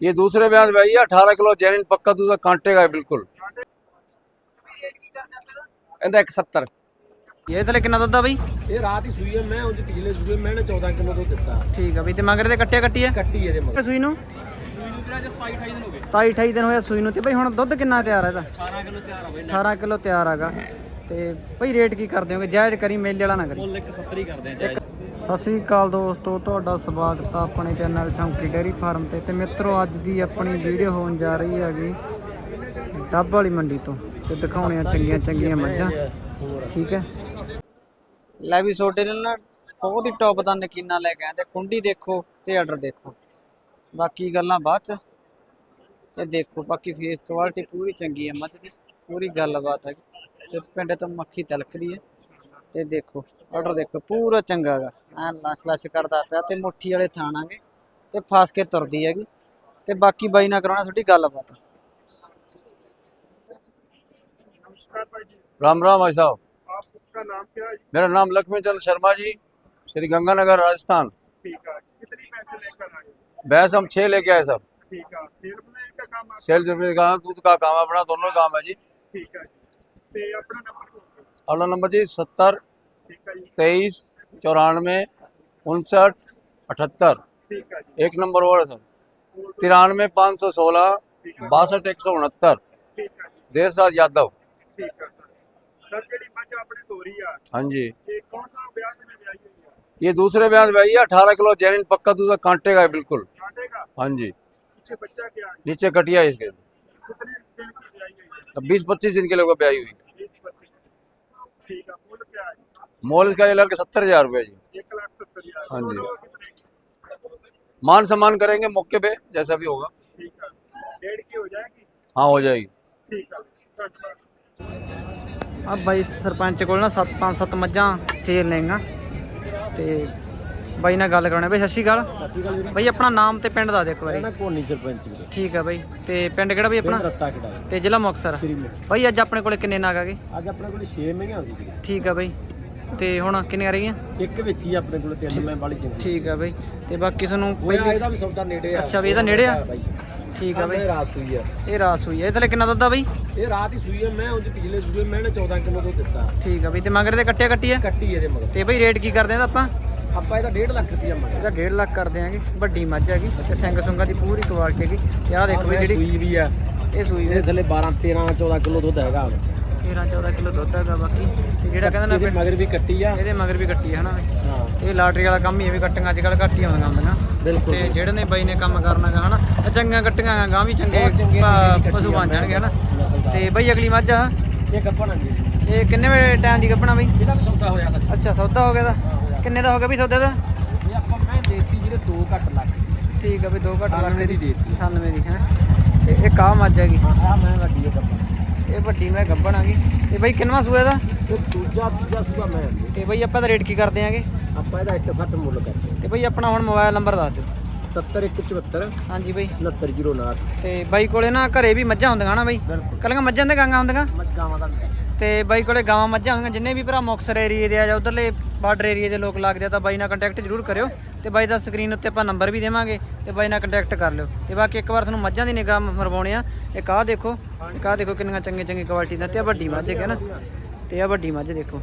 ये दूसरे ब्याज भाई है अठारह किलो जैनिन पक्का दूसरा कांटे का है बिल्कुल ਇਹਦਾ 170 ਇਹ ਥਲੇ ਕਿੰਨਾ ਦੁੱਧ ਆ ਬਈ ਇਹ ਰਾਤ ਹੀ ਸੂਈ ਹੈ ਮੈਂ ਉਹਦੀ ਪਿਛਲੇ ਸੂਏ ਮੈਂ ਨੇ 14 ਕਿਲੋ ਦੁੱਧ ਦਿੱਤਾ ਠੀਕ ਆ ਬਈ ਤੇ ਮਗਰ ਦੇ ਕੱਟਿਆ ਕੱਟੀ ਆ ਕੱਟੀ ਇਹਦੇ ਮਗਰ ਸੂਈ ਨੂੰ 27 28 ਦਿਨ ਹੋਇਆ ਸੂਈ ਨੂੰ ਤੇ ਬਈ ਹੁਣ ਦੁੱਧ ਕਿੰਨਾ ਤਿਆਰ ਹੈ ਇਹਦਾ 18 ਕਿਲੋ ਤਿਆਰ ਹੋਵੇ 18 ਕਿਲੋ ਤਿਆਰ ਹੈਗਾ ਤੇ ਬਈ ਰੇਟ ਕੀ ਕਰਦੇ ਹੋਗੇ ਜਾਇਜ਼ ਕਰੀ ਮੇਲੇ ਵਾਲਾ ਨਾ ਕਰੀ ਮੁੱਲ 170 ਹੀ ਕਰਦੇ ਆ ਸਤਿ ਸ੍ਰੀ ਅਕਾਲ ਦੋਸਤੋ, ਤੁਹਾਡਾ ਸਵਾਗਤ ਆ ਆਪਣੇ ਚੈਨਲ ਚੌਂਕੀ ਡੇਅਰੀ ਫਾਰਮ ਤੇ। ਤੇ ਮਿੱਤਰੋ, ਅੱਜ ਦੀ ਆਪਣੀ ਵੀਡੀਓ ਹੋਣ ਜਾ ਰਹੀ ਹੈਗੀ ਡੱਬ ਵਾਲੀ ਮੰਡੀ ਤੋਂ ਤੇ ਦਿਖਾਉਣੇ ਆ ਚੰਗੀਆਂ ਚੰਗੀਆਂ ਮੱਝਾਂ। ਠੀਕ ਹੈ? ਲੈ ਵੀ ਛੋਟੇ ਨਾਲ ਨਾ, ਬਹੁਤ ਹੀ ਟੌਪ ਦਾ ਨਕੀਨਾ ਲੈ ਕੇ ਆਏ ਤੇ ਕੁੰਡੀ ਦੇਖੋ ਤੇ ਆਰਡਰ ਦੇਖੋ। ਬਾਕੀ ਗੱਲਾਂ ਬਾਅਦ ਚ। ਤੇ ਦੇਖੋ, ਬਾਕੀ ਫੇਸ ਕੁਆਲਿਟੀ ਪੂਰੀ ਚੰਗੀ ਹੈ ਮੱਝ ਦੀ। ਪੂਰੀ ਗੱਲਬਾਤ ਹੈ ਤੇ ਪਿੰਡ ਤੋਂ ਮੱਖੀ ਤਲਕਦੀ ਹੈ। ਤੇ ਦੇਖੋ। ਆਰਡਰ ਦੇਖੋ ਪੂਰਾ ਚੰਗਾ ਗਾ ਐਨ ਲਸ਼ ਲਸ਼ ਕਰਦਾ ਪਿਆ ਤੇ ਮੁੱਠੀ ਵਾਲੇ ਥਾਣਾਂਗੇ ਤੇ ਫਾਸ ਕੇ ਤੁਰਦੀ ਹੈਗੀ ਤੇ ਬਾਕੀ ਬਾਈ ਨਾਲ ਕਰਾਉਣਾ ਤੁਹਾਡੀ ਗੱਲਬਾਤ नमस्कार भाई जी राम राम भाई साहब आपका नाम क्या है मेरा नाम लक्ष्मी चंद्र शर्मा जी श्री गंगानगर राजस्थान ठीक है कितनी पैसे लेकर आए भैंस हम छह लेके आए सब ठीक है सेल बनाने का काम आप सेल सर्विस का दूध का काम है अपना दोनों काम है जी ठीक है ते अपना नंबर बोल अगला नंबर जी सत्तर ठीक है जी तेईस चौरानवे उनसठ अठहत्तर। एक नंबर और सर। तिरानवे पाँच सौ सोलह, बासठ एक सौ उनहत्तर। देसराज यादव। हाँ जी। ये दूसरे ब्याज भाई अठारह किलो जैन पक्का दूसरा कांटे का है बिल्कुल। हाँ जी। नीचे कटिया इसके। बीस पच्चीस दिन के लोग ब्याई हुई। मूल क्या है मोल इसका ये लग सत्तर हजार रुपये जी एक लाख सत्तर हजार हाँ जी। दोनों कितने मान सम्मान करेंगे मौके पे जैसा भी होगा ठीक है डेढ़ की हो जाएगी हाँ हो जाएगी ठीक है धन्यवाद ਆ ਬਾਈ ਸਰਪੰਚ ਕੋਲ ਨਾ 7 5 7 ਮੱਝਾਂ ਸੇਲ ਲੈਂਗਾ ਤੇ ਬਾਈ ਨਾਲ ਗੱਲ ਕਰਾਉਣਾ ਬਈ ਸਤਿ ਸ਼੍ਰੀ ਅਕਾਲ ਸਤਿ ਸ਼੍ਰੀ ਅਕਾਲ ਵੀਰੇ ਬਾਈ ਆਪਣਾ ਨਾਮ ਤੇ ਪਿੰਡ ਦੱਸ ਦੇ ਇੱਕ ਮੇਰਾ ਵਾਰੀ ਨਾ ਕੋਨੀ ਸਰਪੰਚ ਵੀਰੇ ਠੀਕ ਆ ਬਾਈ ਤੇ ਪਿੰਡ ਕਿਹੜਾ ਬਈ ਪਿੰਡ ਆਪਣਾ ਰੱਤਾ ਕਿਹੜਾ ਤੇ ਜ਼ਿਲ੍ਹਾ ਮੁਕਤਸਰ ਸ੍ਰੀ ਮੁਕਤਸਰ ਬਾਈ ਅੱਜ ਆਪਣੇ ਕੋਲੇ ਕਿੰਨੇ ਨਾਗ ਆਗੇ ਅੱਜ ਆਪਣੇ ਕੋਲ 6 ਮਹੀਆਂ ਸੀ ਵੀਰੇ ਠੀਕ ਆ ਬਾਈ ਤੇ ਹੁਣ ਕਿੰਨੀਆਂ ਰਹੀਆਂ ਇੱਕ ਵਿੱਚ ਹੀ ਆਪਣੇ ਕੋਲ ਤਿੰਨ ਮੈਂ ਵਾਲੀ ਚੰਗੀ ਠੀਕ ਆ ਬਾਈ। ਤੇ ਬਾਕੀ ਤੁਹਾਨੂੰ ਪਹਿਲੀ ਇਹਦਾ ਵੀ ਸੌਦਾ ਨੇੜੇ ਆ। ਅੱਛਾ ਵੀ ਇਹਦਾ ਨੇੜੇ ਆ? ਠੀਕ ਆ ਬਈ ਬਾਈ। ਰਾਤ ਸੂਈ ਆ। ਇਹ ਰਾਸ ਹੋਈ ਹੈ ਇਹ ਥਲੇ ਕਿੰਨਾ ਦੁੱਧ ਆ ਬਾਈ? ਇਹ ਰਾਤ ਹੀ ਸੂਈ ਹੈ ਮੈਂ ਉਹਦੀ ਪਿਛਲੇ ਸੂਏ ਮੈਂ ਨੇ 14 ਕਿਲੋ ਦੁੱਧ ਦਿੱਤਾ। ਠੀਕ ਆ ਬਾਈ। ਤੇ ਮਗਰ ਦੇ ਕੱਟਿਆ ਕੱਟੀ ਆ? ਕੱਟੀ ਇਹਦੇ ਮਗਰ। ਤੇ ਬਾਈ ਰੇਟ ਕੀ ਕਰਦੇ ਆ ਆਪਾਂ? ਆਪਾਂ ਇਹਦਾ 1.5 ਲੱਖ ਰੁਪਇਆ ਮੰਗਿਆ ਇਹਦਾ 1.5 ਲੱਖ ਕਰਦੇ ਆਂਗੇ। ਵੱਡੀ ਮੱਝ ਹੈਗੀ ਤੇ ਸਿੰਘ ਸੁੰਗਾ ਦੀ ਪੂਰੀ ਕੁਆਲਿਟੀ ਹੈਗੀ ਤੇ ਆਹ ਦੇਖੋ ਜਿਹੜੀ ਸੂਈ ਵੀ ਆ। ਇਹ ਸੂਈ ਇਹਦੇ ਥੱਲੇ 12 13 14 ਕਿਲੋ ਦੁੱਧ ਹੈਗਾ। 13 14 ਕਿਲੋ ਦੁੱਧ ਹੈਗਾ ਬਾਕੀ। ਤੇ ਜਿਹੜਾ ਕਹਿੰਦਾ ਨਾ ਇਹਦੇ ਮਗਰ ਵੀ ਕੱਟੀ ਆ। ਇਹਦੇ ਮਗਰ ਵੀ ਕੱਟੀ ਹੈ ਹਨਾ ਬਈ। ਹਾਂ। ਇਹ ਲਾਟਰੀ ਵਾਲਾ ਕੰਮ ਹੀ ਹੈ ਵੀ ਕੱਟੀਆਂ ਅੱਜ ਕੱਲ੍ਹ ਘੱਟ ਹੀ ਆਉਂਦੀਆਂ ਹੁੰਦੀਆਂ। ਬਿਲਕੁਲ ਤੇ ਜਿਹੜੇ ਨੇ ਬਾਈ ਨੇ ਕੰਮ ਕਰਨਾਗਾ ਹਨਾ ਇਹ ਚੰਗੀਆਂ ਕੱਟੀਆਂ ਗਾ ਗਾਂ ਵੀ ਚੰਗੇ ਬਹੁਤ ਚੰਗੀਆਂ ਪਸ਼ੂ ਬਣ ਜਾਣਗੇ ਹਨਾ। ਤੇ ਬਾਈ ਅਗਲੀ ਮੱਝ ਆ। ਇਹ ਗੱਪਣਾ ਜੀ। ਇਹ ਕਿੰਨੇ ਵੇ ਟਾਈਮ ਦੀ ਕੱਪਣਾ ਬਈ? ਇਹਦਾ ਵੀ ਸੌਦਾ ਹੋਇਆ ਸੱਚ ਅੱਛਾ ਸੌਦਾ ਹੋ ਗਿਆ ਦਾ ਹਾਂ, ਹੋਇਆ। ਕਿੰਨੇ ਦਾ ਹੋ ਗਿਆ ਵੀ ਸੌਦੇ ਦਾ? ਇਹ ਆਪਾਂ ਮੈਂ ਦੇਤੀ ਵੀਰੇ 2 ਘੱਟ ਲੱਖ। ਠੀਕ ਆ ਵੀ 2 ਘੱਟ ਲੱਖ 98 ਦੀ ਦੇਤੀ 98 ਦੀ ਹੈ ਤੇ ਇਹ ਕਾ ਮੱਝ ਹੈਗੀ। ਹਾਂ ਆ ਮੈਂ ਵੱਡੀ ਹੈ ਗੱਪਣਾ ਇਹ ਵੱਡੀ ਮੈਂ ਗੱਬਣ ਆ ਗਈ। ਤੇ ਬਾਈ ਕਿੰਨਵਾਂ ਸੂਆ ਦਾ ਇਹ ਦੂਜਾ ਤੀਜਾ ਸੂਆ ਮੈਂ। ਤੇ ਬਾਈ ਆਪਾਂ ਦਾ ਰੇਟ ਕੀ ਕਰਦੇ ਆਂਗੇ? ਆਪਾਂ ਇਹਦਾ 160 ਮੁੱਲ ਕਰਦੇ ਤੇ ਬਾਈ ਆਪਣਾ ਹੁਣ ਮੋਬਾਈਲ ਨੰਬਰ ਦੱਸ ਦਿਓ। 70174 ਹਾਂਜੀ ਬਾਈ। 6909 ਤੇ ਬਾਈ ਕੋਲੇ ਨਾ ਘਰੇ ਵੀ ਮੱਝਾਂ ਹੁੰਦੀਆਂ ਨਾ ਬਾਈ। ਕੱਲੀਆਂ ਮੱਝਾਂ ਤੇ ਗਾਂਗਾ ਹੁੰਦੀਆਂ? ਮੱਝਾਵਾਂ ਦਾ। ਤੇ ਬਾਈ ਕੋਲੇ ਗਾਵਾਂ ਮੱਝਾਂ ਹੁੰਦੀਆਂ ਜਿੰਨੇ ਵੀ ਭਰਾ ਮੁਕਸਰ ਏਰੀਏ ਦੇ ਆ ਜਾਂ ਉਧਰਲੇ ਬਾਰਡਰ ਏਰੀਏ ਦੇ ਲੋਕ ਲੱਗਦੇ ਆ, ਤਾਂ ਬਾਈ ਨਾਲ ਕੰਟੈਕਟ ਜ਼ਰੂਰ ਕਰਿਓ ਤੇ ਬਾਈ ਦਾ ਸਕਰੀਨ ਉੱਤੇ ਆਪਾਂ ਨੰਬਰ ਵੀ ਦੇਵਾਂਗੇ ਤੇ ਬਾਈ ਨਾਲ ਕੰਟੈਕਟ ਕਰ ਲਿਓ। ਤੇ ਬਾਕੀ ਇੱਕ ਵਾਰ ਤੁਹਾਨੂੰ ਮੱਝਾਂ ਦੀ ਨਿਗਾਹ ਮਰਵਾਉਣੇ ਆ। ਇੱਕ ਆਹ ਦੇਖੋ, ਇੱਕ ਆਹ ਦੇਖੋ ਕਿੰਨੀਆਂ ਚੰਗੀ ਚੰਗੀ ਕੁਆਲਿਟੀ ਦਾ ਤੇ ਆ ਵੱਡੀ ਮੱਝ ਹੈ ਨਾ। ਤੇ ਆ ਵੱਡੀ ਮੱਝ ਦੇਖੋ।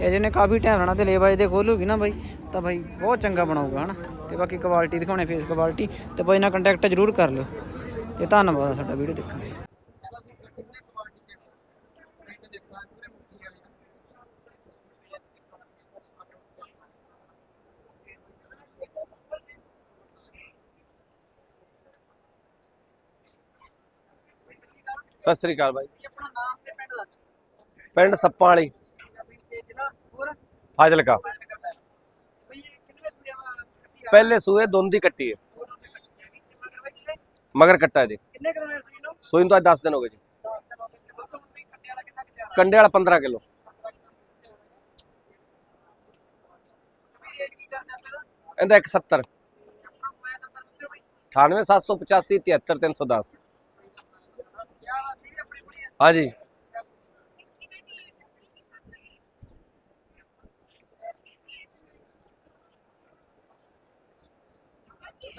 ਇਹ ਜਿਹਨੇ ਕਾਫੀ ਟਾਈਮ ਰਹਿਣਾ ਤੇ ਲੇਵਾ ਇਹਦੇ ਖੋਲੂਗੀ ਨਾ ਬਾਈ, ਤਾਂ ਬਾਈ ਬਹੁਤ ਚੰਗਾ ਬਣਾਊਗਾ, ਹਨਾ। ਤੇ ਬਾਕੀ ਕੁਆਲਿਟੀ ਦਿਖਾਉਣੇ ਫੇਸ ਕੁਆਲਿਟੀ ਤੇ ਬਾਈ ਨਾਲ ਕੰਟੈਕਟ ਜ਼ਰੂਰ ਕਰ ਲਿਓ। ਤੇ ਧੰਨਵਾਦ ਸਾਡਾ ਵੀਡੀਓ ਦੇਖਣ ਲਈ। ਸਤਿ ਸ੍ਰੀ ਅਕਾਲ ਭਾਈ ਆਪਣਾ ਨਾਮ ਤੇ ਪਿੰਡ ਦੱਸ ਪਿੰਡ ਸੱਪਾਂ ਵਾਲੀ। ਜਿਹੜਾ ਹੋਰ? ਫਾਜ਼ਿਲਕਾ। ਬਈ ਇਹ ਕਿੰਨੇ ਸੂਏ ਕੱਟੀ ਪਹਿਲੇ ਸੂਏ ਦੋਨ ਦੀ ਕੱਟੀ ਹੈ ਮਗਰ ਬਈ ਕੱਟਾ ਜੀ। ਕਿੰਨੇ ਨੂੰ? ਸੂਈ ਨੂੰ ਤਾਂ ਅੱਜ 10 ਦਿਨ ਹੋ ਗਏ ਜੀ। ਕੰਡੇ ਵਾਲਾ 15 ਕਿਲੋ। ਇਹਦਾ 170 ਆਪਣਾ ਮੋਬਾਈਲ ਨੰਬਰ ਦੱਸਿਓ ਬਈ। 98785 73310 ਕਿਆ ਵੀਰੇ ਆਪਣੀ ਬੜੀ ਹਾਂਜੀ।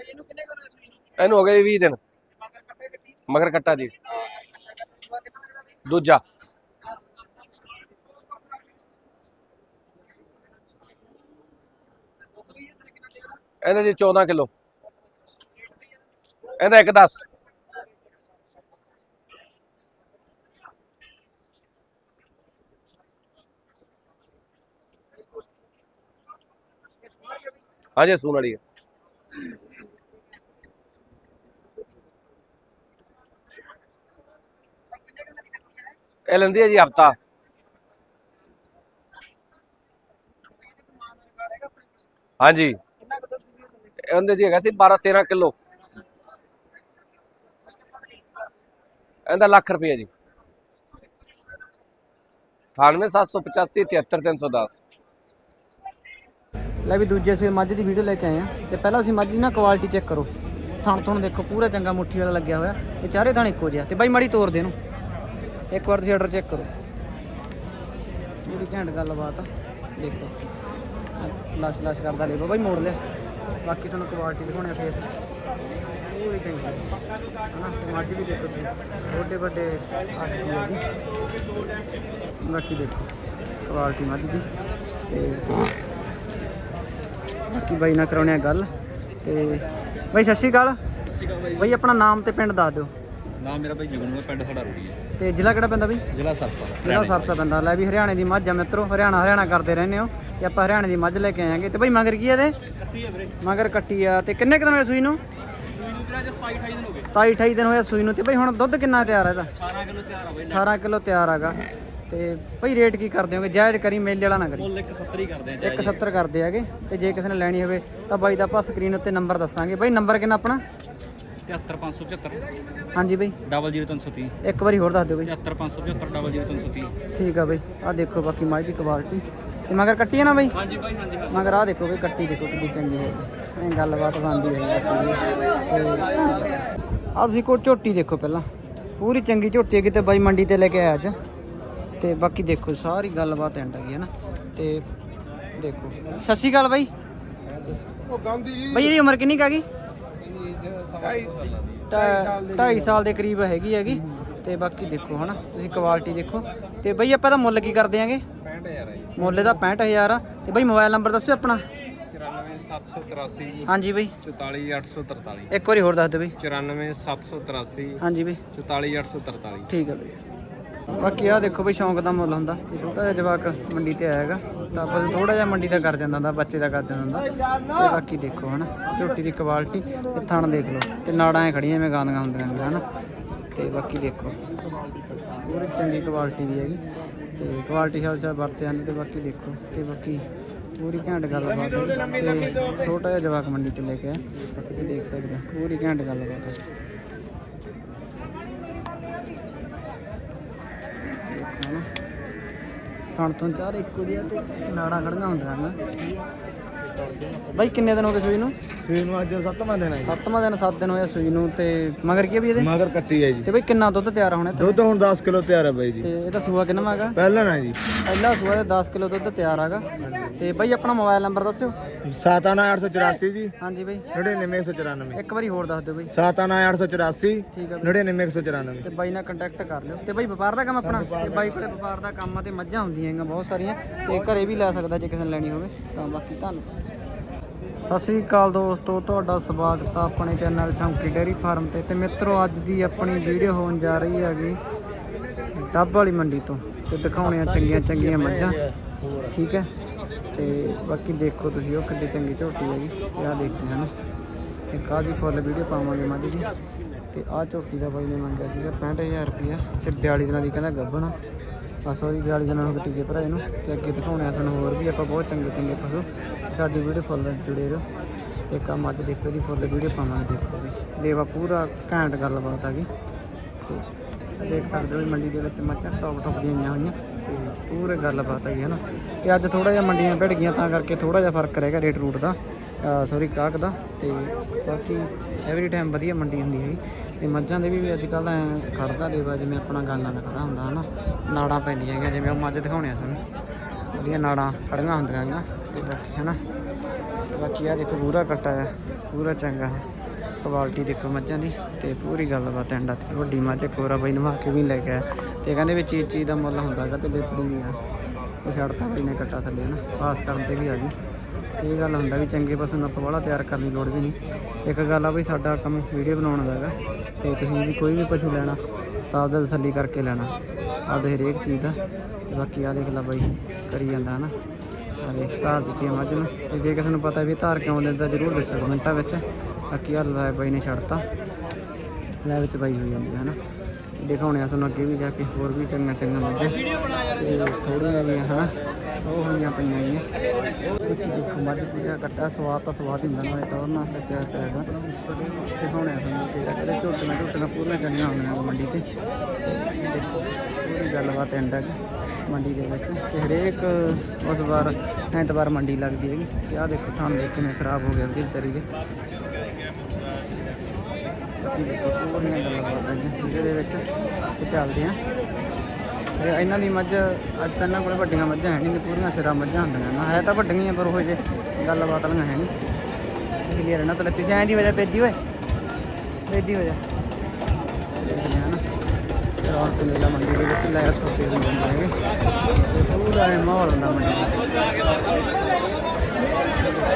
ਇਹਨੂੰ ਕਿੰਨੇ ਕਰਨੇ ਸੀ ਇਹਨੂੰ ਹੋ ਗਏ 20 ਦਿਨ। ਮਗਰ ਕੱਟਾ ਜੀ। ਦੂਜਾ। ਇਹਦਾ ਜੀ 14 ਕਿਲੋ। ਇਹਦਾ 1 10 ਹਾਂਜੀ ਸੂਣ ਵਾਲੀ ਹੈ ਇਹ ਲੈਂਦੀ ਹੈ ਜੀ ਹਫਤਾ। ਹਾਂਜੀ। ਇਹਦੇ ਜੀ ਹੈਗਾ ਸੀ 12 13 ਕਿਲੋ। ਇਹਦਾ ਲੱਖ ਰੁਪਏ ਜੀ। 98785 73310 ਲੈ ਵੀ ਦੂਜੇ ਸਵੇ ਮੱਝ ਦੀ ਵੀਡੀਓ ਲੈ ਕੇ ਆਏ ਆ। ਤੇ ਪਹਿਲਾਂ ਅਸੀਂ ਮੱਝ ਦੀ ਨਾ ਕੁਆਲਿਟੀ ਚੈੱਕ ਕਰੋ। ਥਣ ਥਣ ਦੇਖੋ, ਪੂਰਾ ਚੰਗਾ ਮੁੱਠੀ ਵਾਲਾ ਲੱਗਿਆ ਹੋਇਆ। ਇਹ ਚਾਰੇ ਥਣ ਇੱਕੋ ਜਿਹਾ ਤੇ ਬਾਈ ਮਾੜੀ ਤੋਰ ਦੇ ਇਹਨੂੰ। ਇੱਕ ਵਾਰ ਤੁਸੀਂ ਆਰਡਰ ਚੈੱਕ ਕਰੋ। ਜਿਹੜੀ ਘੈਂਟ ਗੱਲਬਾਤ ਆ। ਦੇਖੋ। ਲਾਸ਼ ਲਾਸ਼ ਕਰਦਾ ਲੈ ਬਾਈ ਮੋੜ ਲਿਆ। ਬਾਕੀ ਤੁਹਾਨੂੰ ਕੁਆਲਿਟੀ ਦਿਖਾਉਣੇ ਆ ਫੇਸ ਪੂਰੀ ਚੰਗੀ। ਹਨਾ ਮੱਝ ਵੀ ਦੇਖੋ ਤੁਸੀਂ। ਵੱਡੇ ਬਾਕੀ ਦੇਖੋ। ਕੁਆਲਿਟੀ ਮੱਝ ਦੀ। ਤੇ ਬਾਕੀ ਬਾਈ ਨਾਲ ਕਰਾਉਣੇ ਆ ਗੱਲ। ਤੇ ਬਾਈ ਸਤਿ ਸ਼੍ਰੀ ਅਕਾਲ। ਬਾਈ ਆਪਣਾ ਨਾਮ ਤੇ ਪਿੰਡ ਦੱਸ ਦਿਓ। ਨਾਮ ਮੇਰਾ ਭਾਈ ਜੀਵਨ ਪਿੰਡ ਸਾਡਾ ਰੂੜੀ ਹੈ ਤੇ ਜ਼ਿਲ੍ਹਾ ਕਿਹੜਾ ਪੈਂਦਾ ਬਈ? ਜ਼ਿਲ੍ਹਾ ਸਰਸਾ। ਜ਼ਿਲ੍ਹਾ ਸਰਸਾ ਪੈਂਦਾ। ਲੈ ਵੀ ਹਰਿਆਣੇ ਦੀ ਮੱਝ ਆ ਮਿੱਤਰੋ ਹਰਿਆਣਾ ਹਰਿਆਣਾ ਕਰਦੇ ਰਹਿੰਦੇ ਹੋ। ਤੇ ਆਪਾਂ ਹਰਿਆਣੇ ਦੀ ਮੱਝ ਲੈ ਕੇ ਆਏਾਂਗੇ ਤੇ ਬਾਈ ਮਗਰ ਕੀ ਆ ਹੈ ਵੀਰੇ। ਮਗਰ ਕੱਟੀ ਆ। ਤੇ ਕਿੰਨੇ ਕੁ ਦਿਨ ਹੋਏ ਸੂਈ ਨੂੰ? ਸੂਈ ਨੂੰ ਵੀਰੇ ਅੱਜ 27 28 ਦਿਨ ਹੋ ਗਏ। 27 28 ਦਿਨ ਹੋਇਆ ਸੂਈ ਨੂੰ। ਤੇ ਬਾਈ ਹੁਣ ਦੁੱਧ ਕਿੰਨਾ ਤਿਆਰ ਆ ਇਹਦਾ? 18 ਕਿਲੋ ਤਿਆਰ ਹੋ ਗਏ 18 ਕਿਲੋ ਤਿਆਰ ਹੈਗਾ ਤੇ ਬਾਈ ਰੇਟ ਕੀ ਕਰਦੇ ਹੋਗੇ? ਜਾਇਜ਼ ਕਰੀ ਮੇਲੇ ਵਾਲਾ ਨਾ ਕਰੀ। ਮੁੱਲ 170 ਹੀ ਕਰਦੇ ਆ 170 ਕਰਦੇ ਹੈਗੇ ਤੇ ਜੇ ਕਿਸੇ ਨੇ ਲੈਣੀ ਹੋਵੇ ਤਾਂ ਬਾਈ ਦਾ ਆਪਾਂ ਸਕਰੀਨ ਉੱਤੇ ਨੰਬਰ ਦੱਸਾਂਗੇ। ਬਾਈ ਨੰਬਰ ਕਿੰਨਾ ਆਪਣਾ? 73575 ਹਾਂਜੀ ਬਾਈ। 00330 ਇੱਕ ਵਾਰੀ ਹੋਰ ਦੱਸ ਦਿਓ ਬਾਈ। 73575 00330 ਠੀਕ ਆ ਬਈ। ਆ ਦੇਖੋ ਬਾਕੀ ਮੱਝ ਦੀ ਕੁਆਲਿਟੀ ਤੇ ਮਗਰ ਕੱਟੀ ਹੈ ਨਾ ਬਈ? ਹਾਂਜੀ ਭਾਈ ਹਾਂਜੀ। ਮਗਰ ਆ ਦੇਖੋ ਬਈ ਕੱਟੀ ਦੇਖੋ ਕਿੰਨੀ ਚੰਗੀ ਹੈ। ਐਂ ਗੱਲਬਾਤ ਬਣਦੀ ਹੈ ਆ ਤੁਸੀਂ ਕੋ ਝੋਟੀ ਦੇਖੋ ਪਹਿਲਾਂ। ਪੂਰੀ ਚੰਗੀ ਝੋਟੀ ਹੈਗੀ ਤੇ ਬਾਈ ਮੰਡੀ ਤੇ ਲੈ ਕੇ ਆਇਆ ਅੱਜ। ਤੇ ਬਾਕੀ ਦੇਖੋ ਸਾਰੀ ਗੱਲਬਾਤ ਐਂਡ ਹੈਗੀ ਹੈ ਨਾ। ਤੇ ਦੇਖੋ। ਸਤਿ ਸ਼੍ਰੀ ਅਕਾਲ ਬਾਈ। ਉਹ ਗਾਂਧੀ ਜੀ। ਬਾਈ ਇਹਦੀ ਉਮਰ ਕਿੰਨੀ ਕੁ ਹੈਗੀ? 2.5 ਸਾਲ ਦੇ। ਕਰੀਬ ਹੈਗੀ ਹੈਗੀ। ਤੇ ਬਾਕੀ ਦੇਖੋ ਹਨਾ ਤੁਸੀਂ ਕੁਆਲਿਟੀ ਦੇਖੋ। ਤੇ ਬਈ ਆਪਾਂ ਦਾ ਮੁੱਲ ਕੀ ਕਰਦੇ ਆਂਗੇ 65000 ਹੈ ਜੀ। ਮੁੱਲ ਇਹਦਾ 65000 ਆ। ਤੇ ਬਈ ਮੋਬਾਈਲ ਨੰਬਰ ਦੱਸਿਓ ਆਪਣਾ। 94783 ਜੀ। ਹਾਂਜੀ ਬਈ। 44843 ਇੱਕ ਵਾਰੀ ਹੋਰ ਦੱਸ ਦਿਓ ਬਈ। 94783 ਹਾਂਜੀ ਬਈ। 44843 ਠੀਕ ਹੈ ਬਈ। ਬਾਕੀ ਆ ਦੇਖੋ ਵੀ ਸ਼ੌਂਕ ਦਾ ਮੁੱਲ ਹੁੰਦਾ। ਛੋਟਾ ਜਿਹਾ ਜਵਾਕ ਮੰਡੀ ਤੇ ਆਏਗਾ ਤਾਂ ਆਪਾਂ ਥੋੜਾ ਜਿਹਾ ਮੰਡੀ ਦਾ ਕਰ ਜਾਂਦਾ ਹੁੰਦਾ, ਬੱਚੇ ਦਾ ਕਰ ਜਾਂਦਾ ਹੁੰਦਾ। ਤੇ ਬਾਕੀ ਦੇਖੋ ਹਨਾ, ਝੋਟੀ ਦੀ ਕੁਆਲਿਟੀ ਤੇ ਥਣ ਦੇਖ ਲਓ। ਤੇ ਨਾੜਾਂ ਐ ਖੜੀਆਂ, ਐਵੇਂ ਗਾਂਦੀਆਂ ਹੁੰਦੀਆਂ ਨੇ, ਹਨਾ। ਤੇ ਬਾਕੀ ਦੇਖੋ, ਪੂਰੀ ਚੰਗੀ ਕੁਆਲਿਟੀ ਦੀ ਹੈਗੀ। ਤੇ ਕੁਆਲਿਟੀ ਹਾਲ ਚਾਲ ਵਰਤੇ ਜਾਂਦੇ ਤੇ ਬਾਕੀ ਦੇਖੋ, ਤੇ ਬਾਕੀ ਪੂਰੀ ਘੈਂਟ ਗੱਲਬਾਤ ਤੇ ਛੋਟਾ ਜਿਹਾ ਜਵਾਕ ਮੰਡੀ ਤੇ ਲੈ ਕੇ ਆਇਆ। ਬਾਕੀ ਤੁਸੀਂ ਦੇਖ ਸਕਦੇ ਹੋ, ਪੂਰੀ ਘੈਂਟ ਗੱਲਬਾਤ ਹੈ ਦੇਖੋ ਨਾ ਕਣ ਤੋਂ ਚਾਰ ਇੱਕੋ ਜਿਹਾ ਤੇ ਨਾੜਾਂ ਖੜੀਆਂ ਹੁੰਦੀਆਂ ਹਨ ਬਾਈ ਕਿੰਨੇ ਦਿਨ ਹੋ ਗਏ ਸੂਈ ਨੂੰ? ਸਵੇਰ ਨੂੰ ਅੱਜ ਸੱਤਵਾਂ ਦਿਨ ਹੈ ਸੱਤਵਾਂ ਦਿਨ 7 ਦਿਨ ਹੋਇਆ ਸੂਈ ਨੂੰ ਤੇ ਮਗਰ ਕੀ ਆ ਵੀ ਇਹਦੇ? ਮਗਰ ਕੱਟੀ ਹੈ ਜੀ। ਤੇ ਬਈ ਕਿੰਨਾ ਦੁੱਧ ਤਿਆਰ ਹੋਣਾ ਤੇ ਦੁੱਧ ਹੁਣ 10 ਕਿਲੋ ਤਿਆਰ ਹੈ ਬਾਈ ਜੀ। ਤੇ ਇਹਦਾ ਸੂਆ ਕਿੰਨਾ ਹੈਗਾ ਪਹਿਲਾਂ ਨਾ ਜੀ। ਪਹਿਲਾ ਸੂਆ ਦੇ 10 ਕਿਲੋ ਦੁੱਧ ਤਿਆਰ ਹੈਗਾ। ਤੇ ਬਈ ਆਪਣਾ ਮੋਬਾਈਲ ਨੰਬਰ ਦੱਸਿਓ। 97884 ਜੀ। ਹਾਂਜੀ ਬਈ। 99194 ਇੱਕ ਵਾਰੀ ਹੋਰ ਦੱਸ ਦਿਓ ਬਈ। 97884 ਠੀਕ ਆ ਬਈ। 99194 ਤੇ ਬਾਈ ਨਾਲ ਕੰਟੈਕਟ ਕਰ ਲਿਓ। ਤੇ ਬਾਈ ਵਪਾਰ ਦਾ ਕੰਮ ਆਪਣਾ? ਤੇ ਬਾਈ ਕੋਲੇ ਵਪਾਰ ਦਾ ਕੰਮ ਆ ਤੇ ਮੱਝਾਂ ਹੁੰਦੀਆਂ ਹੈਗੀਆਂ ਬਹੁਤ ਸਾਰੀਆਂ। ਤੇ ਘਰੇ ਵੀ ਲੈ ਸਕਦਾ ਜੇ ਕਿਸੇ ਨੇ ਲੈਣੀ ਹੋਵੇ। ਤਾਂ ਬਾਕੀ ਧੰਨਵਾਦ। ਸਤਿ ਸ੍ਰੀ ਅਕਾਲ ਦੋਸਤੋ, ਤੁਹਾਡਾ ਸਵਾਗਤ ਆ ਆਪਣੇ ਚੈਨਲ ਚੌਂਕੀ ਡੇਅਰੀ ਫਾਰਮ ਤੇ। ਤੇ ਮਿੱਤਰੋ, ਅੱਜ ਦੀ ਆਪਣੀ ਵੀਡੀਓ ਹੋਣ ਜਾ ਰਹੀ ਹੈਗੀ ਡੱਬ ਵਾਲੀ ਮੰਡੀ ਤੋਂ ਤੇ ਦਿਖਾਉਣੇ ਆ ਚੰਗੀਆਂ ਚੰਗੀਆਂ ਮੱਝਾਂ। ਠੀਕ ਹੈ? ਤੇ ਬਾਕੀ ਦੇਖੋ ਤੁਸੀਂ ਉਹ ਕਿੱਡੀ ਚੰਗੀ ਝੋਟੀ ਹੈਗੀ। ਤੇ ਆਹ ਦੇਖਦੇ ਹਨ ਨਾ। ਇੱਕ ਫੁੱਲ ਵੀਡੀਓ ਪਾਵਾਂਗੇ ਮੱਝ ਦੀ। ਤੇ ਆਹ ਝੋਟੀ ਦਾ ਬਾਈ ਨੇ ਮੰਗਿਆ ਸੀਗਾ 65000 ਰੁਪਇਆ। ਤੇ 42 ਦਿਨਾਂ ਦੀ ਕਹਿੰਦਾ ਗੱਭਣ ਆ ਸੌਰੀ 42 ਦਿਨਾਂ ਨੂੰ ਟੀਕੇ ਭਰਾਏ ਨੂੰ ਤੇ ਅੱਗੇ ਦਿਖਾਉਣੇ ਆ ਤੁਹਾਨੂੰ ਹੋਰ ਵੀ ਆਪਾਂ ਬਹੁਤ ਚੰਗੇ ਚੰਗੇ ਪਸ਼ੂ। ਸਾਡੀ ਵੀਡੀਓ ਫੁੱਲ ਜੁੜੇ ਰਹੋ ਤੇ ਕੰਮ ਅੱਜ ਦੇਖੋ ਜੀ ਫੁੱਲ ਵੀਡੀਓ ਪਾਵਾਂਗੇ ਦੇਖੋ ਵੀ ਦੇਵਾ ਪੂਰਾ ਘੈਂਟ ਗੱਲਬਾਤ ਆ ਗਈ। ਤੇ ਦੇਖ ਸਕਦੇ ਹੋ ਵੀ ਮੰਡੀ ਦੇ ਵਿੱਚ ਮੱਝਾਂ ਟੌਪ ਟੌਪ ਦੀਆਂ ਆਈਆਂ ਹੋਈਆਂ। ਤੇ ਪੂਰੇ ਗੱਲਬਾਤ ਆ ਗਈ ਹੈ ਨਾ ਤੇ ਅੱਜ ਥੋੜਾ ਜਿਹਾ ਮੰਡੀਆਂ ਭਿੜ ਗਈਆਂ, ਤਾਂ ਕਰਕੇ ਥੋੜਾ ਜਿਹਾ ਫ਼ਰਕ ਰਹਿ ਗਿਆ ਰੇਟ ਰੂਟ ਦਾ। ਸੌਰੀ ਗਾਹਕ ਦਾ ਤੇ ਬਾਕੀ ਐਵਰੀ ਟਾਈਮ ਵਧੀਆ ਮੰਡੀ ਹੁੰਦੀ ਹੈਗੀ। ਤੇ ਮੱਝਾਂ ਦੇ ਵੀ ਅੱਜ ਕੱਲ੍ਹ ਐਂ ਖੜਦਾ ਦੇਵਾ ਜਿਵੇਂ ਆਪਣਾ ਗਾਂਗਾ ਨਾਲ ਖੜਾ ਹੁੰਦਾ, ਹਨਾ? ਨਾੜਾਂ ਪੈਂਦੀਆਂ ਹੈਗੀਆਂ, ਜਿਵੇਂ ਉਹ ਮੱਝ ਦਿਖਾਉਣੇ ਆ ਸਾਨੂੰ। ਵਧੀਆ ਨਾੜਾਂ ਖੜੀਆਂ ਹੁੰਦੀਆਂ ਹੈਗੀਆਂ। ਤੇ ਬਾਕੀ, ਹਨਾ? ਤੇ ਬਾਕੀ ਆ ਦੇਖੋ, ਪੂਰਾ ਕੱਟਾ ਆ, ਪੂਰਾ ਚੰਗਾ ਹੈ ਕੁਆਲਿਟੀ ਦੇਖੋ ਮੱਝਾਂ ਦੀ। ਤੇ ਪੂਰੀ ਗੱਲਬਾਤ ਐਂਡਾ ਤੇ ਵੱਡੀ ਮੱਝ ਕੋਰਾ ਬਈ, ਨਵਾ ਕੇ ਵੀ ਲੈ ਗਿਆ ਤੇ ਕਹਿੰਦੇ ਵੀ ਚੀਜ਼ ਚੀਜ਼ ਦਾ ਮੁੱਲ ਹੁੰਦਾ ਹੈਗਾ ਤੇ ਵਿਕਦੀ ਨਹੀਂ ਆ। ਉਹ ਛੱਡਤਾ ਬਈ ਨੇ ਕੱਟਾ ਥੱਲੇ ਨਾ ਪਾਸ ਕਰਨ ਤੇ ਵੀ ਆ ਗਈ। ਇਹ ਗੱਲ ਹੁੰਦਾ ਵੀ ਚੰਗੇ ਪਸ਼ੂ ਨੂੰ ਆਪਾਂ ਬੜਾ ਤਿਆਰ ਕਰਨ ਦੀ ਲੋੜ ਵੀ ਨਹੀਂ। ਇੱਕ ਗੱਲ ਆ ਵੀ ਸਾਡਾ ਕੰਮ ਵੀਡੀਓ ਬਣਾਉਣ ਦਾ ਹੈਗਾ, ਤੇ ਤੁਸੀਂ ਵੀ ਕੋਈ ਵੀ ਪਸ਼ੂ ਲੈਣਾ, ਤਾਂ ਆਪਦਾ ਤਸੱਲੀ ਕਰਕੇ ਲੈਣਾ। ਆਪਦੇ ਹਰੇਕ ਚੀਜ਼ ਦਾ, ਤੇ ਬਾਕੀ ਆ ਦੇਖ ਲੈ ਬਾਈ, ਕਰੀ ਜਾਂਦਾ ਹਨਾ। ਆ ਦੇਖ, ਧਾਰ ਦਿੱਤੀ ਮੱਝ ਨੂੰ। ਤੇ ਜੇ ਕਿਸੇ ਨੂੰ ਪਤਾ ਵੀ ਧਾਰ ਕਿਉਂ ਦਿੰਦਾ ਜ਼ਰੂਰ ਦੱਸੋ ਕਮੈਂਟਾਂ ਵਿੱਚ। ਬਾਕੀ ਆ ਲੈ ਬਾਈ ਨੇ ਛੱਡਤਾ। ਲੈ ਵਿੱਚ ਬਾਈ ਹੋ ਜਾਂਦੀ ਹੈ ਹਨਾ। ਦਿਖਾਉਣੇ ਆ ਤੁਹਾਨੂੰ ਅੱਗੇ ਵੀ ਜਾ ਕੇ, ਹੋਰ ਵੀ ਚੰਗਾ ਚੰਗਾ ਮੱਝ। ਤੇ ਥੋੜੀਆਂ ਵੀ ਹਨਾ। ਉਹ ਹੋਈਆਂ ਪਈਆਂ ਜੀ। ਬਾਕੀ ਦੇਖੋ ਮੱਝ ਪੂਰਾ ਕੱਟਾ ਸਵਾਦ ਤਾਂ ਸਵਾਦ ਹੀ ਹੁੰਦਾ ਨਾਲੇ ਟੌਰ ਨਾਲ ਸੇ ਪਿਆਰ ਕਰੇਗਾ ਦਿਖਾਉਣੇ ਆ ਤੁਹਾਨੂੰ ਤੇ ਕਦੇ ਝੋਟੀਆਂ ਝੋਟੀਆਂ ਪੂਰੀਆਂ ਕਰਨੀਆਂ ਹੁੰਦੀਆਂ ਮੰਡੀ ਤੇ। ਪੂਰੀ ਗੱਲਬਾਤ ਐਂਡ ਹੈ ਮੰਡੀ ਦੇ ਵਿੱਚ। ਤੇ ਹਰੇਕ ਉਸ ਵਾਰ, ਐਤਵਾਰ ਮੰਡੀ ਲੱਗਦੀ ਹੈਗੀ। ਤੇ ਆਹ ਦੇਖੋ ਤੁਹਾਨੂੰ ਦੇਖ ਕਿਵੇਂ ਖਰਾਬ ਹੋ ਗਿਆ ਉਹਦੇ ਵਿਚਾਰੀ ਦੇ। ਪੂਰੀਆਂ ਗੱਲਬਾਤਾਂ ਜੀ ਜਿਹਦੇ ਵਿੱਚ ਚੱਲਦੇ ਆ। ਤੇ ਇਹਨਾਂ ਦੀ ਮੱਝ ਅੱਜ ਤਾਂ ਇਹਨਾਂ ਕੋਲ ਵੱਡੀਆਂ ਮੱਝਾਂ ਹੈ ਨਹੀਂ ਪੂਰੀਆਂ ਸਿਰਾ ਮੱਝਾਂ ਹੁੰਦੀਆਂ ਨਾ। ਹੈ ਤਾਂ ਵੱਡੀਆਂ ਪਰ ਉਹ ਜੇ ਗੱਲਬਾਤ ਵਾਲੀਆਂ ਹੈ ਨਹੀਂ। ਕਲੀਅਰ ਇਹਨਾਂ ਤੋਂ ਲੱਤੀ ਐਂ ਦੀ ਵਜ੍ਹਾ ਭੇਜੀ ਓਏ। ਭੇਜੀ ਵਜ੍ਹਾ। ਆ ਨਾ ਤੇ ਮੇਲਾ ਮੰਡੀ ਦੇ ਵਿੱਚ ਲਾਈਵ ਸੌਦੇ ਹੁੰਦੇ ਹੈਗੇ ਤੇ ਪੂਰਾ ਇਹ ਮਾਹੌਲ ਹੁੰਦਾ ਮੰਡੀ ਦਾ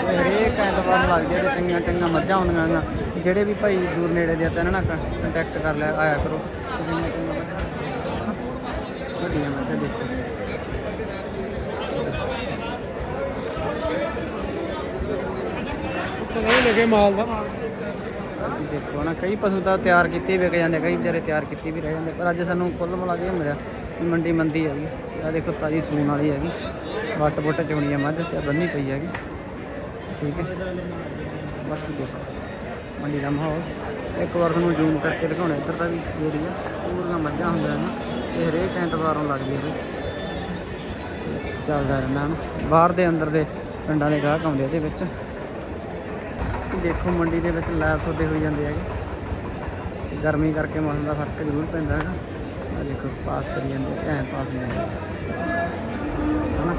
ਤੇ ਹਰੇਕ ਐਤਵਾਰ ਨੂੰ ਲੱਗਦੀ ਹੈ ਤੇ ਚੰਗੀਆਂ ਚੰਗੀਆਂ ਮੱਝਾਂ ਹੁੰਦੀਆਂ ਨੇ ਜਿਹੜੇ ਵੀ ਭਾਈ ਦੂਰ ਨੇੜੇ ਦੇ ਆ ਤਾਂ ਇਹਨਾਂ ਨਾਲ ਕੰਟੈਕਟ ਕਰ ਲਿਆ ਆਇਆ ਕਰੋ ਤੇ ਚੰਗੀਆਂ ਚੰਗੀਆਂ ਮੱਝਾਂ ਦੇਖੋ। ਨਹੀਂ ਲੱਗੇ ਮਾਲ ਦਾ। ਬਾਕੀ ਦੇਖੋ ਨਾ ਕਈ ਪਸ਼ੂ ਤਾਂ ਤਿਆਰ ਕੀਤੇ ਵਿਕ ਜਾਂਦੇ ਕਈ ਵਿਚਾਰੇ ਤਿਆਰ ਕੀਤੇ ਵੀ ਰਹਿ ਜਾਂਦੇ ਪਰ ਅੱਜ ਸਾਨੂੰ ਕੁੱਲ ਮਿਲਾ ਕੇ ਮਿਲਿਆ ਮੰਡੀ ਮੰਦੀ ਹੈਗੀ। ਆ ਦੇਖੋ ਤਾਜੀ ਸੂਣ ਵਾਲੀ ਹੈਗੀ। ਵੱਟ ਬੁੱਟ ਚੋਣੀ ਆ ਮੱਝ ਤੇ ਬੰਨੀ ਪਈ ਹੈਗੀ। ਠੀਕ ਹੈ। ਬਾਕੀ ਦੇਖੋ ਮੰਡੀ ਦਾ ਮਾਹੌਲ। ਇੱਕ ਵਾਰ ਤੁਹਾਨੂੰ ਜ਼ੂਮ ਕਰਕੇ ਦਿਖਾਉਣਾ ਇੱਧਰ ਦਾ ਵੀ ਏਰੀਆ ਪੂਰੀਆਂ ਮੱਝਾਂ ਹੁੰਦੀਆਂ ਨੇ। ਤੇ ਹਰੇਕ ਐਤਵਾਰੋਂ ਲੱਗਦੀ ਹੈ ਤੇ ਚੱਲਦਾ ਰਹਿੰਦਾ ਹਨ ਬਾਹਰ ਦੇ ਅੰਦਰ ਦੇ ਪਿੰਡਾਂ ਦੇ ਗਾਹਕ ਆਉਂਦੇ ਇਹਦੇ ਵਿੱਚ। ਦੇਖੋ ਮੰਡੀ ਦੇ ਵਿੱਚ ਲੈਬ ਸੌਦੇ ਹੋਈ ਜਾਂਦੇ ਹੈਗੇ ਗਰਮੀ ਕਰਕੇ ਮੌਸਮ ਦਾ ਫ਼ਰਕ ਜ਼ਰੂਰ ਪੈਂਦਾ ਹੈਗਾ। ਆ ਦੇਖੋ, ਪਾਸ ਕਰੀ ਜਾਂਦੇ ਐ ਪਾਸ ਨਹੀਂ ਹੁੰਦੇ। ਹਨਾ?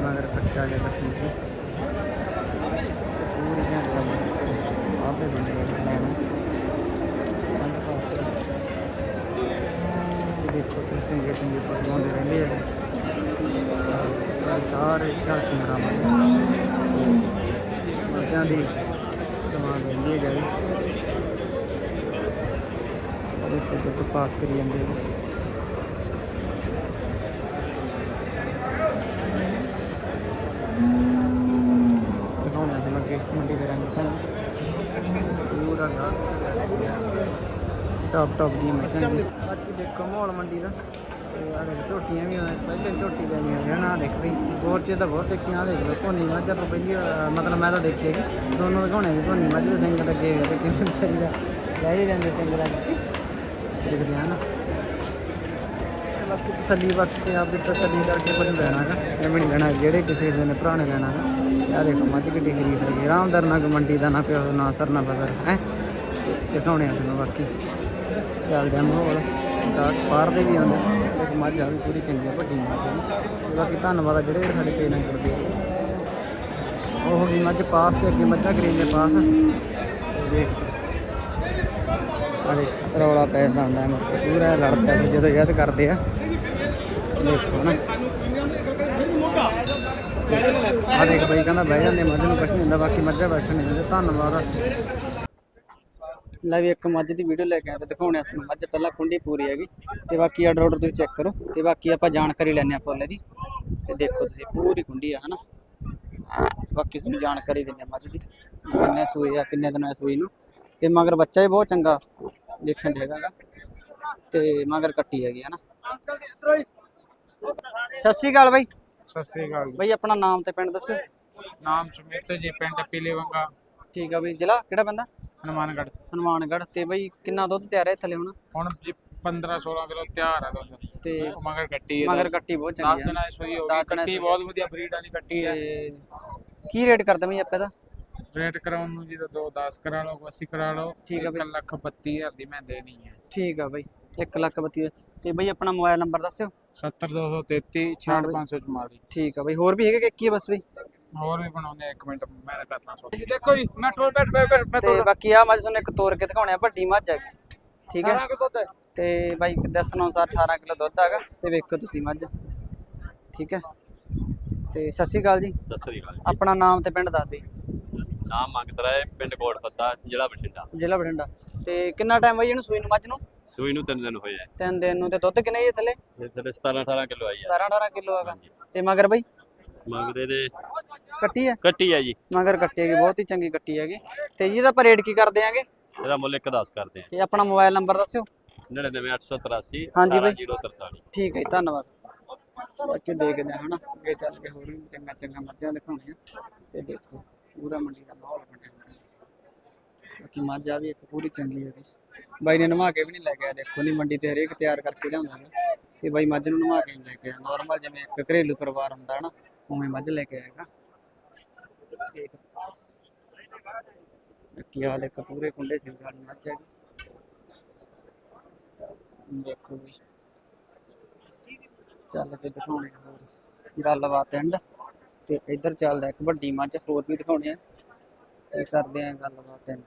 ਮਗਰ ਕੱਟਿਆ ਗਿਆ ਕੱਟੀ ਸੀ ਤੇ ਪੂਰੀ ਘੈਂਟ ਕੰਮ ਆਪੇ ਬੰਦੇ ਦਾ ਲੈਣਾ ਪੰਜ ਪਾਸ ਕਰੀ। ਤੇ ਦੇਖੋ ਤੇ ਚੰਗੇ ਚੰਗੇ ਪਕਵਾਨ ਰਹਿੰਦੇ ਆ ਸਾਰੇ ਚੱਲ ਕਿੰਨਾ ਮੱਝਾਂ ਦੀ ਸਮਾਨ ਰਹਿੰਦੀ ਹੈ ਗਾੜੀ ਉਹਦੇ ਪਾਸ ਕਰੀ ਜਾਂਦੇ ਨੇ। ਦਿਖਾਉਣਾ ਸੀ ਲੱਗੇ ਮੰਡੀ ਦੇ ਰੰਗ ਪੂਰਾ ਗਾ ਟੌਪ ਦੀ ਮੱਝਾਂ ਦੇਖੋ ਮਾਹੌਲ ਮੰਡੀ ਦਾ। ਤੇ ਆ ਦੇਖ, ਝੋਟੀਆਂ ਵੀ ਪਹਿਲੇ ਝੋਟੀ ਲੈਣੀ ਹੋਈ ਨਾ ਦੇਖ ਬਈ ਹੋਰ ਚ ਤਾਂ ਬਹੁਤ ਦੇਖੀਆਂ, ਆਹ ਦੇਖ ਲਓ ਧੋਨੀ ਮੱਝ ਆਪਾਂ ਪਹਿਲੀ ਮਤਲਬ ਮੈਂ ਤਾਂ ਦੇਖੀ ਹੈਗੀ, ਦੋਨੋਂ ਦਿਖਾਉਣੇ ਵੀ ਧੋਨੀ ਮੱਝ ਦੇ ਸਿੰਘ ਲੱਗੇ ਹੋਏ ਤੇ ਕਿੰਨੇ ਵਿਚਾਰੀ ਲੈ ਹੀ ਜਾਂਦੇ ਸਿੰਘ ਲੱਗ ਦੇਖਦੇ ਆ ਨਾ। ਬਾਕੀ ਤਸੱਲੀ ਵਕਤ ਤੇ ਆਪ ਵੀ ਤਸੱਲੀ ਕਰਕੇ ਕੁਝ ਲੈਣਾ ਹੈਗਾ ਐਵੇਂ ਨਹੀਂ ਲੈਣਾ, ਜਿਹੜੇ ਕਿਸੇ ਦੇ ਨੇ ਪੁਰਾਣੇ ਲੈਣਾ ਹੈਗਾ। ਆਹ ਦੇਖੋ, ਮੱਝ ਕਿੱਡੀ ਖਰੀਦ ਰਹੀ ਹੈ। ਆਰਾਮਦਾਰ ਨਾ ਮੰਡੀ ਦਾ ਨਾ ਪਿਓ, ਨਾ ਸਰਨਾ ਬਦਰ ਹੈ। ਦਿਖਾਉਣੇ ਆ ਤੁਹਾਨੂੰ ਬਾਕੀ। ਚੱਲਦੇ ਆ ਮਾਹੌਲ। ਗਾਹਕ ਬਾਹਰ ਦੇ ਵੀ ਆਉਂਦੇ ਇੱਕ ਮੱਝ ਆ ਵੀ ਪੂਰੀ ਚੰਗੀ ਆ, ਵੱਡੀ ਮੱਝ ਆ ਤੇ ਬਾਕੀ ਧੰਨਵਾਦ ਆ ਜਿਹੜੇ ਜਿਹੜੇ ਸਾਡੇ ਪੇਜ ਨਾਲ ਜੁੜਦੇ ਆ ਉਹ ਵੀ ਮੱਝ ਪਾਸ ਤੇ ਅੱਗੇ ਮੱਝਾਂ ਖਰੀਦਦੇ ਪਾਸ। ਦੇਖ ਆ ਰੌਲਾ ਪੈ ਜਾਂਦਾ ਹੁੰਦਾ ਮੁੜ ਕੇ ਪੂਰਾ ਲੜਦਾ ਵੀ ਜਦੋਂ ਯਾਦ ਕਰਦੇ ਆ। ਦੇਖੋ ਨਾ। ਆ ਦੇਖ ਬਈ, ਕਹਿੰਦਾ ਬਹਿ ਜਾਂਦੇ ਮੱਝ ਨੂੰ ਕੁਛ ਨਹੀਂ ਹੁੰਦਾ, ਬਾਕੀ ਮੱਝਾਂ ਬੈਠਣ ਨਹੀਂ ਦਿੰਦੇ ਧੰਨਵਾਦ ਆ। ਲੈ ਵੀ ਇੱਕ ਮੱਝ ਦੀ ਵੀਡੀਓ ਲੈ ਕੇ ਆਇਆ ਤੇ ਦਿਖਾਉਣੇ ਆ ਤੁਹਾਨੂੰ। ਮੱਝ ਪਹਿਲਾਂ ਕੁੰਡੀ ਪੂਰੀ ਹੈਗੀ ਤੇ ਬਾਕੀ ਆਰਡਰ ਆਰਡਰ ਤੁਸੀਂ ਚੈੱਕ ਕਰੋ ਤੇ ਬਾਕੀ ਆਪਾਂ ਜਾਣਕਾਰੀ ਲੈਣੇ ਆ ਫੁੱਲ ਦੀ ਤੇ ਦੇਖੋ ਤੁਸੀਂ ਪੂਰੀ ਕੁੰਡੀ ਆ ਹਨਾ? ਬਾਕੀ ਤੁਹਾਨੂੰ ਜਾਣਕਾਰੀ ਦਿੰਦੇ ਆ ਮੱਝ ਦੀ ਕਿੰਨੇ ਸੂਏ ਆ ਕਿੰਨੇ ਦਿਨ ਸੂਈ ਨੂੰ। ਤੇ ਮਗਰ ਬੱਚਾ ਵੀ ਬਹੁਤ ਚੰਗਾ ਦੇਖਣ ਚ ਹੈਗਾ ਗਾ। ਤੇ ਮਗਰ ਕੱਟੀ ਹੈਗੀ ਹਨਾ? ਸਤਿ ਸ਼੍ਰੀ ਅਕਾਲ ਬਾਈ। ਸਤਿ ਸ੍ਰੀ ਅਕਾਲ ਜੀ। ਬਾਈ ਆਪਣਾ ਨਾਮ ਤੇ ਪਿੰਡ ਦੱਸੋ। ਨਾਮ ਸੁਮਿਤ ਜੀ ਪਿੰਡ ਪੀਲੇਵੰਗਾ ਠੀਕ ਆ ਬਈ ਜ਼ਿਲ੍ਹਾ ਕਿਹੜਾ ਪੈਂਦਾ? ਹਨੂਮਾਨਗੜ੍ਹ। ਹਨੂਮਾਨਗੜ੍ਹ ਤੇ ਬਈ ਕਿੰਨਾ ਦੁੱਧ ਤਿਆਰ ਹੈ ਥੱਲੇ ਹੁਣ ਹੁਣ ਜੀ 15 16 ਕਿਲੋ ਤਿਆਰ ਹੈ ਦੁੱਧ। ਤੇ ਮਗਰ ਕੱਟੀ ਹੈ ਮਗਰ ਕੱਟੀ ਬਹੁਤ 10 ਚੰਗੀ ਆ। ਦਿਨਾਂ ਦੀ ਸੂਈ ਹੋ ਗਈ ਕੱਟੀ ਬਹੁਤ ਵਧੀਆ ਬਰੀਡ ਵਾਲੀ ਕੱਟੀ ਹੈ ਕੀ ਰੇਟ ਕਰਦਾ ਬਈ ਆਪੇ ਦਾ? ਰੇਟ ਕਰਾਉਣ ਨੂੰ ਜੀ ਤਾਂ 2 10 ਕਰਾ ਲਓ 80 ਕਰਾ ਲਓ। ਠੀਕ ਆ ਬਈ। 1 ਲੱਖ 32000 ਦੀ ਮੈਂ ਦੇਣੀ ਹੈ ਠੀਕ ਆ ਬਈ 1 ਲੱਖ ਬੱਤੀ ਤੇ ਬਈ ਆਪਣਾ ਮੋਬਾਈਲ ਨੰਬਰ ਦੱਸਿਓ। 70233 66544 ਠੀਕ ਆ ਬਈ ਹੋਰ ਵੀ ਹੈਗੇ ਕਿ ਆ ਬਸ ਬਈ? ਹੋਰ ਵੀ ਬਣਾਉਂਦੇ ਆ ਇੱਕ ਮਿੰਟ ਮੈਂ ਕਰਨਾ ਸੋ ਦੇਖੋ ਜੀ ਮੈਂ ਟੋਲ ਬੈਠ ਬੈਠ ਬੈਠ ਤੇ ਬਾਕੀ ਆ ਮੱਝ ਤੁਹਾਨੂੰ ਇੱਕ ਤੋਰ ਕੇ ਦਿਖਾਉਣੇ ਆ ਵੱਡੀ ਮੱਝ ਹੈਗੀ। ਠੀਕ ਹੈ। ਕਿ ਦੁੱਧ ਹੈ। ਤੇ ਬਾਈ ਦੱਸਣ ਅਨੁਸਾਰ 18 ਕਿਲੋ ਦੁੱਧ ਹੈਗਾ ਤੇ ਵੇਖੋ ਤੁਸੀਂ ਮੱਝ। ਠੀਕ ਹੈ। ਤੇ ਸਤਿ ਸ਼੍ਰੀ ਅਕਾਲ ਜੀ। ਸਤਿ ਸ੍ਰੀ ਅਕਾਲ ਆਪਣਾ ਨਾਮ ਤੇ ਪਿੰਡ ਦੱਸ ਦਿਓ। ਨਾਮ ਮੰਗਤਰਾ ਹੈ ਪਿੰਡ ਕੋਟ ਫੱਤਾ ਜ਼ਿਲ੍ਹਾ ਬਠਿੰਡਾ। ਜ਼ਿਲ੍ਹਾ ਬਠਿੰਡਾ। ਤੇ ਕਿੰਨਾ ਟਾਈਮ ਬਾਈ ਇਹਨੂੰ ਸੂਈ ਨੂੰ ਮੱਝ ਨੂੰ? ਸੂਈ ਨੂੰ ਤਿੰਨ ਦਿਨ ਹੋਏ ਆ। ਤਿੰਨ ਦਿਨ ਨੂੰ ਤੇ ਦੁੱਧ ਕਿੰਨੇ ਜੀ ਥੱਲੇ? ਇਹ ਥੱਲੇ 17 18 ਕਿਲੋ ਆਈ ਆ। 17 18 ਕਿਲੋ ਹੈਗਾ। ਤੇ ਮਗਰ ਬਾਈ? ਮੰਗਦੇ ਦੇ ਕੱਟੀ ਹੈ ਕੱਟੀ ਆ ਜੀ। ਮਗਰ ਕੱਟੀ ਹੈਗੀ ਬਹੁਤ ਹੀ ਚੰਗੀ ਕੱਟੀ ਹੈਗੀ। ਤੇ ਜੀ ਇਹਦਾ ਆਪਾਂ ਰੇਟ ਕੀ ਕਰਦੇ ਆਂਗੇ ਇਹਦਾ ਮੁੱਲ ਇੱਕ 10 ਕਰਦੇ ਆ। ਤੇ ਆਪਣਾ ਮੋਬਾਈਲ ਨੰਬਰ ਦੱਸਿਓ। 99883 ਹਾਂਜੀ ਬਾਈ। 18043 ਠੀਕ ਹੈ ਜੀ, ਧੰਨਵਾਦ। ਬਾਕੀ ਦੇਖਦੇ ਹਾਂ ਹਨਾ। ਅੱਗੇ ਚੱਲ ਕੇ ਹੋਰ ਵੀ ਚੰਗਾ ਚੰਗਾ ਮੱਝਾਂ ਦਿਖਾਉਣੀਆਂ ਤੇ ਦੇਖੋ ਪੂਰਾ ਮੰਡੀ ਦਾ ਮਾਹੌਲ ਬਣਿਆ ਹੋਇਆ ਬਾਕੀ ਮੱਝ ਆ ਵੀ ਇੱਕ ਪੂਰੀ ਚੰਗੀ ਹੈਗੀ। ਬਾਈ ਨੇ ਨਵਾ ਕੇ ਵੀ ਨਹੀਂ ਲੈ ਕੇ ਆਇਆ ਦੇਖੋ ਨਹੀਂ ਮੰਡੀ ਤੇ ਹਰੇਕ ਤਿਆਰ ਕਰਕੇ ਲਿਆਉਂਦਾ ਹੈਗਾ ਤੇ ਬਾਈ ਮੱਝ ਨੂੰ ਨਵਾ ਕੇ ਨਹੀਂ ਲੈ ਕੇ ਆਇਆ ਨਾਰਮਲ ਜਿਵੇਂ ਇੱਕ ਘਰੇਲੂ ਪਰਿਵਾਰ ਹੁੰਦਾ ਨਾ ਉਵੇਂ ਮੱਝ ਲੈ ਕੇ ਆਏਗਾ। ਦੇਖ ਕੀ ਹਾਲ ਇੱਕ ਪੂਰੇ ਕੁੰਡੇ ਸਿੰਘ ਵਾਲੀ ਮੱਝ ਹੈਗੀ। ਦੇਖੋ ਵੀ ਚੱਲ ਕੇ ਦਿਖਾਉਣੇ ਹੋਰ। ਗੱਲਬਾਤ ਐਂਡ ਤੇ ਇੱਧਰ ਚੱਲਦਾ ਇੱਕ ਵੱਡੀ ਮੱਝ ਹੋਰ ਵੀ ਦਿਖਾਉਣੇ ਆ। ਤੇ ਕਰਦੇ ਆ ਗੱਲਬਾਤ ਐਂਡ